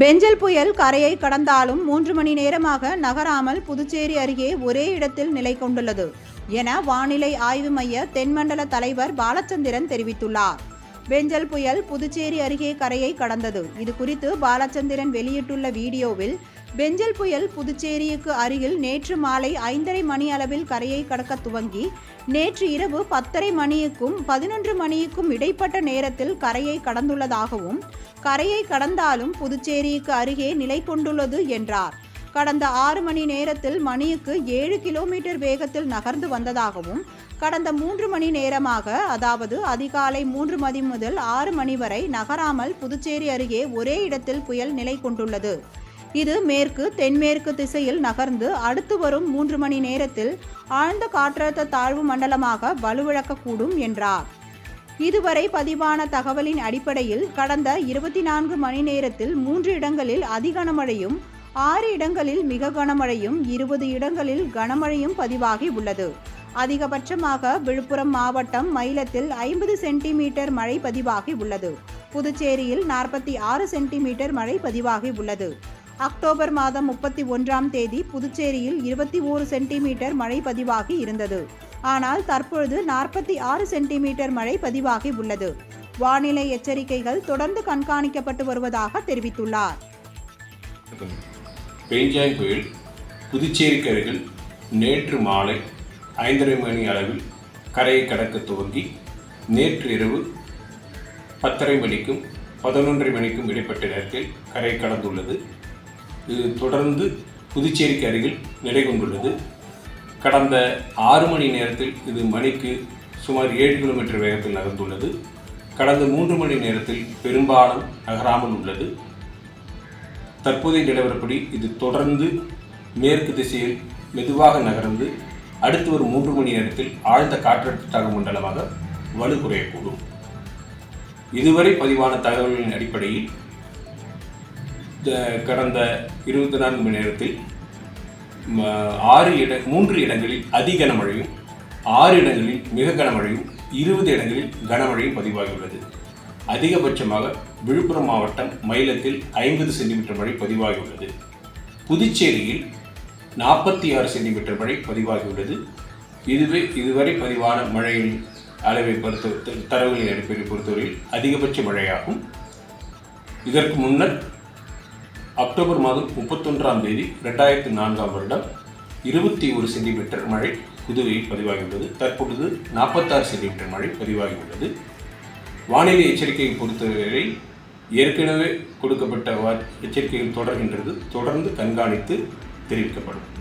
பெஞ்சல் புயல் கரையை கடந்தாலும் மூன்று மணி நேரமாக நகராமல் புதுச்சேரி அருகே ஒரே இடத்தில் நிலை கொண்டுள்ளது என வானிலை ஆய்வு மைய தென்மண்டல தலைவர் பாலச்சந்திரன் தெரிவித்துள்ளார். பெஞ்சல் புயல் புதுச்சேரி அருகே கரையை கடந்தது. இது குறித்து பாலச்சந்திரன் வெளியிட்டுள்ள வீடியோவில் பெஞ்சல் புயல் புதுச்சேரிக்கு அருகில் நேற்று மாலை ஐந்தரை மணி அளவில் கரையை கடக்க துவங்கி நேற்று இரவு பத்தரை மணிக்கும் பதினொன்று மணிக்கும் இடைப்பட்ட நேரத்தில் கரையை கடந்துள்ளதாகவும் கரையை கடந்தாலும் புதுச்சேரிக்கு அருகே நிலை கொண்டுள்ளது என்றார். கடந்த ஆறு மணி நேரத்தில் மணிக்கு ஏழு கிலோமீட்டர் வேகத்தில் நகர்ந்து வந்ததாகவும் கடந்த மூன்று மணி நேரமாக அதாவது அதிகாலை மூன்று மணி முதல் ஆறு மணி வரை நகராமல் புதுச்சேரி அருகே ஒரே இடத்தில் புயல் நிலை கொண்டுள்ளது. இது மேற்கு தென்மேற்கு திசையில் நகர்ந்து அடுத்து வரும் மூன்று மணி நேரத்தில் ஆழ்ந்த காற்றழுத்த தாழ்வு மண்டலமாக வலுவிழக்கக்கூடும் என்றார். இதுவரை பதிவான தகவலின் அடிப்படையில் கடந்த இருபத்தி நான்கு மணி நேரத்தில் மூன்று இடங்களில் அதி கனமழையும் ஆறு இடங்களில் மிக கனமழையும் இருபது இடங்களில் கனமழையும் பதிவாகி உள்ளது. அதிகபட்சமாக விழுப்புரம் மாவட்டம் மயிலத்தில் ஐம்பது சென்டிமீட்டர் மழை பதிவாகி உள்ளது. புதுச்சேரியில் நாற்பத்தி ஆறு சென்டிமீட்டர் மழை பதிவாகி உள்ளது. அக்டோபர் மாதம் முப்பத்தி ஒன்றாம் தேதி புதுச்சேரியில் இருபத்தி ஓரு சென்டிமீட்டர் மழை பதிவாகி இருந்தது. ஆனால் தற்பொழுது நாற்பத்தி ஆறு சென்டிமீட்டர் மழை பதிவாகி உள்ளது. வானிலை எச்சரிக்கைகள் தொடர்ந்து கண்காணிக்கப்பட்டு வருவதாக தெரிவித்துள்ளார். பெஞ்சாய் புயல் புதுச்சேரிக்கு அருகில் நேற்று மாலை ஐந்தரை மணி அளவில் கரையை கடக்க துவங்கி நேற்று இரவு பத்தரை மணிக்கும் பதினொன்றரை மணிக்கும் இடைப்பட்ட நேரத்தில் கரை கடந்துள்ளது. இது தொடர்ந்து புதுச்சேரிக்கு அருகில் நிலை கொண்டுள்ளது கடந்த ஆறு மணி நேரத்தில் இது மணிக்கு சுமார் ஏழு கிலோமீட்டர் வேகத்தில் நகர்ந்துள்ளது. கடந்த மூன்று மணி நேரத்தில் பெரும்பாலும் நகராமல் உள்ளது. தற்போதைய நிலவரப்படி இது தொடர்ந்து மேற்கு திசையில் மெதுவாக நகர்ந்து அடுத்து வரும் மூன்று மணி நேரத்தில் ஆழ்ந்த காற்றழுத்த தாழ்வு மண்டலமாக வலு குறையக்கூடும் இதுவரை பதிவான தகவல்களின் அடிப்படையில் கடந்த இருபத்தி நான்கு மணி நேரத்தில் ஆறு இட மூன்று இடங்களில் அதி கனமழையும் ஆறு இடங்களில் மிக கனமழையும் இருபது இடங்களில் கனமழையும் பதிவாகியுள்ளது. அதிகபட்சமாக விழுப்புரம் மாவட்டம் மயிலத்தில் ஐம்பது சென்டிமீட்டர் மழை பதிவாகியுள்ளது. புதுச்சேரியில் நாற்பத்தி ஆறு சென்டிமீட்டர் மழை பதிவாகியுள்ளது. இதுவே இதுவரை பதிவான மழையின் அளவை பொறுத்த தரவுகளின் அடிப்படையில் பொறுத்தவரையில் அதிகபட்ச மழையாகும். இதற்கு முன்னர் அக்டோபர் மாதம் முப்பத்தொன்றாம் தேதி ரெண்டாயிரத்தி நான்காம் வருடம். இருபத்தி ஒரு சென்டிமீட்டர் மழை புதுவையில் பதிவாகியுள்ளது. தற்பொழுது நாற்பத்தாறு சென்டிமீட்டர் மழை பதிவாகியுள்ளது. வானிலை எச்சரிக்கையை பொறுத்தவரை ஏற்கனவே கொடுக்கப்பட்ட வா- எச்சரிக்கைகள் தொடர்கின்றது. தொடர்ந்து கண்காணித்து தெரிவிக்கப்படும்.